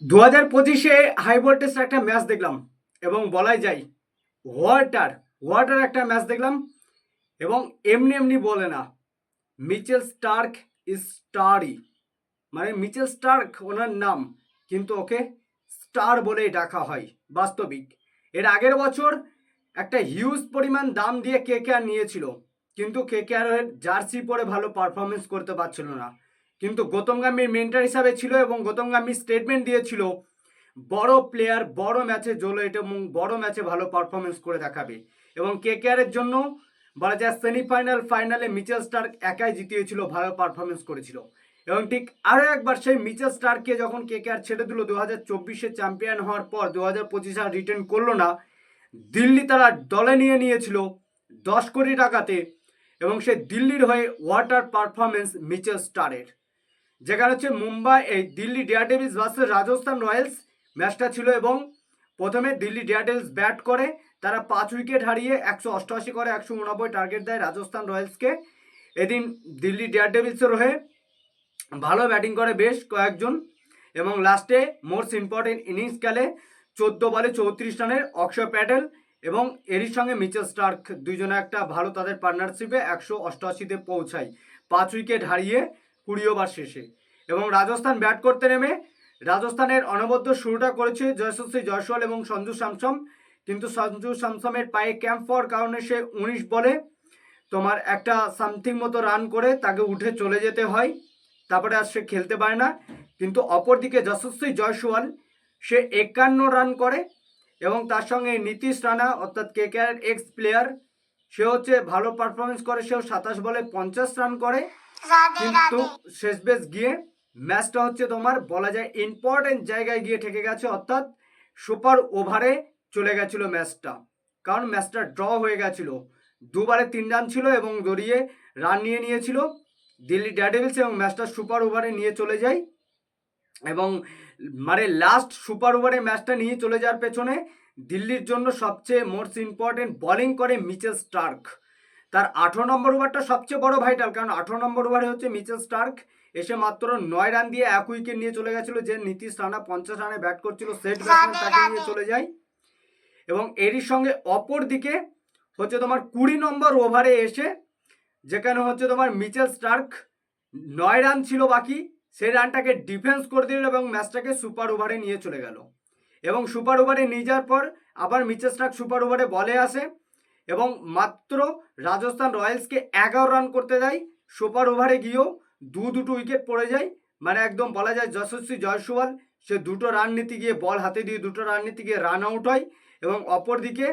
দু হাজার পঁচিশে হাই ভোল্টেজ একটা ম্যাচ দেখলাম এবং বলাই যায় ওয়াটার ওয়াটার একটা ম্যাচ দেখলাম এবং এমনি এমনি বলে না। মিচেল স্টার্ক ইজ স্টারই মানে মিচেল স্টার্ক ওনার নাম, কিন্তু ওকে স্টার বলেই ডাকা হয় বাস্তবিক। এর আগের বছর একটা হিউজ পরিমাণ দাম দিয়ে কে কে আর নিয়েছিল, কিন্তু কে কে আর জার্সি পরে ভালো পারফরমেন্স করতে পারছিল না। কিন্তু গৌতম গাম্ভীর মেন্টার হিসাবে ছিল এবং গৌতম গাম্ভীর স্টেটমেন্ট দিয়েছিল, বড় প্লেয়ার বড় ম্যাচে জ্বলে এটা এবং বড় ম্যাচে ভালো পারফরমেন্স করে দেখাবে। এবং কে কে এর জন্য বলা যায় সেমিফাইনাল ফাইনালে মিচেল স্টার্ক একাই জিতিয়েছিল, ভালো পারফরমেন্স করেছিল। এবং ঠিক আরও একবার সেই মিচেল স্টারকে যখন কে কে আর ছেড়ে দিল দু হাজার চব্বিশে চ্যাম্পিয়ন হওয়ার পর দু হাজার পঁচিশে আর রিটার্ন করল না, দিল্লি তারা দলে নিয়ে নিয়েছিল দশ কোটি টাকাতে এবং সে দিল্লির হয়ে ওয়াটার পারফরমেন্স মিচেল স্টারের যেখানে হচ্ছে মুম্বাই, এই Delhi Daredevils versus Rajasthan Royals ম্যাচটা ছিল এবং প্রথমে দিল্লি ডেয়ারডেভিলস ব্যাট করে, তারা পাঁচ উইকেট হারিয়ে একশো অষ্টআশি করে, একশো উনব্বই টার্গেট দেয় রাজস্থান রয়্যালসকে এদিন দিল্লি ডেয়ারডেভিলসের হয়ে ভালো ব্যাটিং করে বেশ কয়েকজন এবং লাস্টে মোস্ট ইম্পর্টেন্ট ইনিংস খেলে চোদ্দ বলে চৌত্রিশ রানের অক্ষয় প্যাটেল এবং এরই সঙ্গে মিচেল স্টার্ক দুইজনে একটা ভালো তাদের পার্টনারশিপে একশো অষ্টআশিতে পৌঁছায়। পাঁচ উইকেট হারিয়ে কুড়ি ওভার শেষে। এবং রাজস্থান ব্যাট করতে নেমে রাজস্থানের অনবদ্য শুরুটা করেছে জয়শ্রী জয়সওয়াল এবং সঞ্জু স্যামসম। কিন্তু সঞ্জু স্যামসমের পায়ে ক্যাম্প হওয়ার কারণে সে উনিশ বলে তোমার একটা সামথিং মতো রান করে তাকে উঠে চলে যেতে হয়। তারপরে আর সে খেলতে পারে না। কিন্তু অপরদিকে যশস্বী জয়সওয়াল সে একান্ন রান করে এবং তার সঙ্গে নীতিশ রানা অর্থাৎ কে কে এক্স প্লেয়ার সে হচ্ছে ভালো পারফরমেন্স করে সেও সাতাশ বলে পঞ্চাশ রান করে। কিন্তু শেষ বেশ গিয়ে ম্যাচটা হচ্ছে তোমার বলা যায় ইম্পর্টেন্ট জায়গায় গিয়ে ঠেকে গেছে, অর্থাৎ সুপার ওভারে চলে গেছিল ম্যাচটা। কারণ ম্যাচটা ড্র হয়ে গেছিল। দুবারে তিন রান ছিল এবং দড়িয়ে রান নিয়ে নিয়েছিল। দিল্লি ড্যাডেভিলস এবং ম্যাচটা সুপার ওভারে নিয়ে চলে যায়। এবং মানে লাস্ট সুপার ওভারে ম্যাচটা নিয়ে চলে যাওয়ার পেছনে দিল্লির জন্য সবচেয়ে মোস্ট ইম্পর্টেন্ট বোলিং করে মিচেল স্টার্ক। তার আঠেরো নম্বর ওভারটা সবচেয়ে বড় ভাইটাল কারণ আঠেরো নম্বর ওভারে হচ্ছে মিচেল স্টার্ক। এসে মাত্র নয় রান দিয়ে এক উইকেট নিয়ে চলে গেছিল যে নীতিশ রানা পঞ্চাশ রানে ব্যাট করছিল সেট ব্যাটসম্যান তাকে নিয়ে চলে যায়। এবং এরই সঙ্গে অপর দিকে হচ্ছে তোমার কুড়ি নম্বর ওভারে এসে যেখানে হচ্ছে তোমার মিচেল স্টার্ক নয় রান ছিল বাকি সেই রানটাকে ডিফেন্স করে দিল এবং ম্যাচটাকে সুপার ওভারে নিয়ে চলে গেল। এবং সুপার ওভারে নিয়ে যাওয়ার পর আবার মিচেল স্টার্ক সুপার ওভারে বলে আসে এবং মাত্র রাজস্থান রয়্যালসকে এগারো রান করতে দেয়। সুপার ওভারে গিয়েও দু দুটো উইকেট পড়ে যায়। মানে একদম বলা যায় যশস্বী জয়সওয়াল, সে দুটো রান নিতে গিয়ে বল হাতে দিয়ে দুটো রান নিতে গিয়ে রান আউট হয় এবং অপরদিকে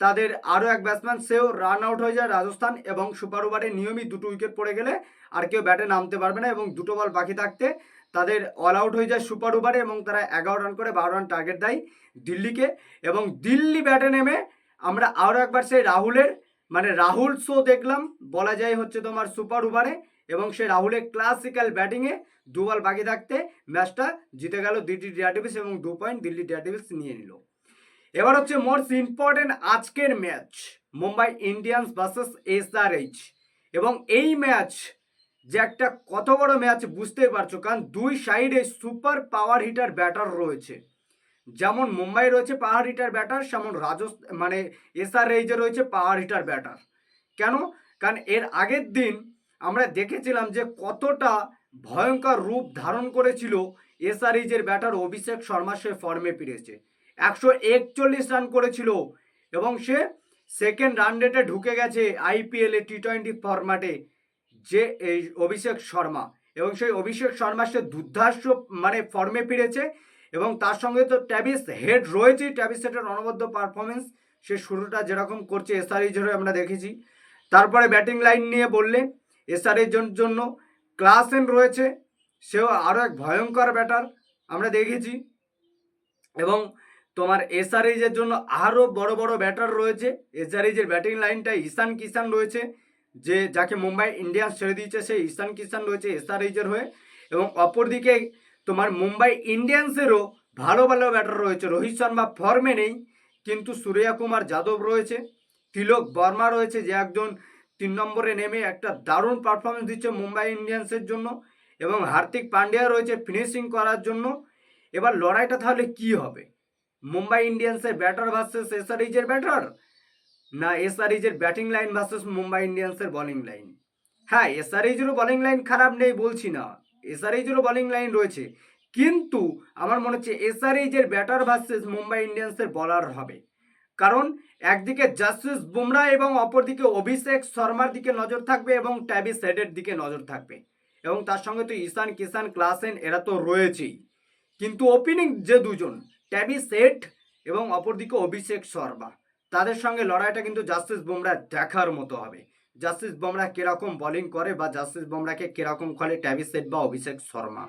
তাদের আরও এক ব্যাটসম্যান সেও রান আউট হয়ে যায় রাজস্থান এবং সুপার ওভারে নিয়মিত দুটো উইকেট পড়ে গেলে আর কেউ ব্যাটে নামতে পারবে না এবং দুটো বল বাকি থাকতে তাদের অল আউট হয়ে যায় সুপার ওভারে এবং তারা এগারো রান করে বারো রান টার্গেট দেয় দিল্লিকে এবং দিল্লি ব্যাটে নেমে আমরা আরও একবার সেই রাহুলের মানে রাহুল শো দেখলাম। বলা যায় হচ্ছে তোমার সুপার ওভারে এবং সে রাহুলের ক্লাসিক্যাল ব্যাটিংয়ে দু বল বাকি থাকতে ম্যাচটা জিতে গেল দিল্লি ডেয়ারডেভিস এবং দু পয়েন্ট দিল্লি ডেয়ারডেভিস নিয়ে নিল। এবার হচ্ছে মোস্ট ইম্পর্টেন্ট আজকের match Mumbai Indians versus SRH এবং এই ম্যাচ যে একটা কত বড় ম্যাচ বুঝতেই পারছ, কারণ দুই সাইডে সুপার পাওয়ার হিটার ব্যাটার রয়েছে। যেমন মুম্বাই রয়েছে পাওয়ার হিটার ব্যাটার সেমন রাজস্থান মানে এসআর রেইজে রয়েছে পাওয়ার হিটার ব্যাটার কেন? কারণ এর আগের দিন আমরা দেখেছিলাম যে কতটা ভয়ঙ্কর রূপ ধারণ করেছিল এসআর এইজের ব্যাটার অভিষেক শর্মা, সে ফর্মে ফিরেছে একশো একচল্লিশ রান করেছিল এবং সে সেকেন্ড রান রেটে ঢুকে গেছে আইপিএলে টি টোয়েন্টি ফরম্যাটে যে এই অভিষেক শর্মা। এবং সেই অভিষেক শর্মা, সে দুর্ধার্ষ মানে ফর্মে ফিরেছে এবং তার সঙ্গে তো ট্যাবিস হেড রয়েছে ট্যাবিস হেডের অনবদ্য পারফরমেন্স সে শুরুটা যেরকম করছে এসআরএইচ হয়ে আমরা দেখেছি। তারপরে ব্যাটিং লাইন নিয়ে বললে এসআরএর জন্য ক্লাসেন রয়েছে। সেও আরও এক ভয়ঙ্কর ব্যাটার আমরা দেখেছি। এবং তোমার এসআরএইচের জন্য আরও বড় বড় ব্যাটার রয়েছে এসআরএইচের ব্যাটিং লাইনটায় ঈশান কিষান রয়েছে, যে যাকে মুম্বাই ইন্ডিয়ান্স ছেড়ে দিয়েছে, সেই ঈশান কিষান রয়েছে এসআরএইচের হয়ে। এবং অপরদিকে তোমার মুম্বাই ইন্ডিয়ান্সেরও ভালো ভালো ব্যাটার রয়েছে। রোহিত শর্মা ফর্মে নেই, কিন্তু সূর্যা কুমার যাদব রয়েছে। তিলক বর্মা রয়েছে, যে একজন তিন নম্বরে নেমে একটা দারুণ পারফরমেন্স দিচ্ছে মুম্বাই ইন্ডিয়ান্সের জন্য এবং হার্দিক পান্ডিয়া রয়েছে ফিনিশিং করার জন্য। এবার লড়াইটা তাহলে কি হবে? মুম্বাই ইন্ডিয়ান্সের ব্যাটার ভার্সেস এসআরইজের ব্যাটার না এসআরইজের ব্যাটিং লাইন ভার্সেস মুম্বাই ইন্ডিয়ান্সের বোলিং লাইন হ্যাঁ এসআরইজেরও বোলিং লাইন খারাপ নেই বলছি না। এসআরইজেরও বোলিং লাইন রয়েছে। কিন্তু আমার মনে হচ্ছে এসআরইজের ব্যাটার ভার্সেস মুম্বাই ইন্ডিয়ান্সের বলার হবে। কারণ একদিকে জাস্টিস বুমরা এবং অপরদিকে অভিষেক শর্মার দিকে নজর থাকবে এবং ট্যাবি সেডের দিকে নজর থাকবে। এবং তার সঙ্গে তো ঈশান, কিষান, ক্লাসেন এরা তো রয়েছেই। কিন্তু ওপেনিং যে দুজন, ট্যাবি সেট এবং অপরদিকে অভিষেক শর্মা, তাদের সঙ্গে লড়াইটা কিন্তু জাস্টিস বুমরা দেখার মতো হবে। জাস্টিস বুমরা কীরকম বোলিং করে বা জাস্টিস বুমরাকে কীরকম খেলে ট্যাবি সেট বা অভিষেক শর্মা।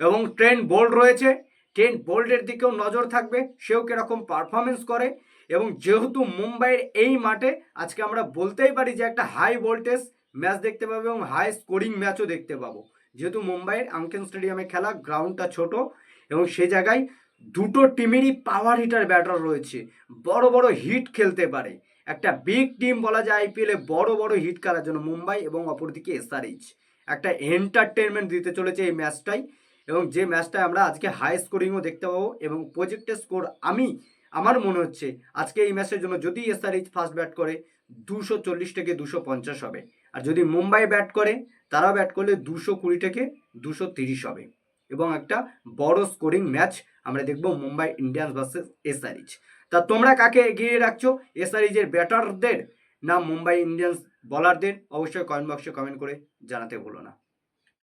এবং ট্রেন বোল্ড রয়েছে, ট্রেন বোল্ডের দিকেও নজর থাকবে, সেও কীরকম পারফরমেন্স করে। এবং যেহেতু মুম্বাইয়ের এই মাঠে আজকে আমরা বলতেই পারি যে একটা হাই ভোল্টেজ ম্যাচ দেখতে পাবো এবং হাই স্কোরিং ম্যাচও দেখতে পাবো। যেহেতু মুম্বাইয়ের আঙ্কেন স্টেডিয়ামে খেলা গ্রাউন্ডটা ছোট এবং সে জায়গায় দুটো টিমেরই পাওয়ার হিটার ব্যাটার রয়েছে। বড় বড় হিট খেলতে পারে। একটা বিগ টিম বলা যায় আইপিএলে বড় বড় হিট খেলার জন্য মুম্বাই এবং অপরদিকে এসআরএইচ একটা এন্টারটেনমেন্ট দিতে চলেছে এই ম্যাচটাই এবং যে ম্যাচটায় আমরা আজকে হাই স্কোরিংও দেখতে পাবো এবং প্রজেক্টের স্কোর আমি আমার মনে হচ্ছে আজকে এই ম্যাচের জন্য যদি এসআরএইচ ফার্স্ট ব্যাট করে, দুশো চল্লিশ থেকে দুশো পঞ্চাশ হবে। আর যদি মুম্বাই ব্যাট করে তারা ব্যাট করলে দুশো কুড়ি থেকে দুশো তিরিশ হবে। এবং একটা বড় স্কোরিং ম্যাচ আমরা দেখব মুম্বাই ইন্ডিয়ান্স ভার্সেস এসআরএইচ তা তোমরা কাকে এগিয়ে রাখছো? এসআরএইচের ব্যাটারদের না মুম্বাই ইন্ডিয়ান্স বলারদের অবশ্যই কমেন্ট বক্সে কমেন্ট করে জানাতে ভুলো না।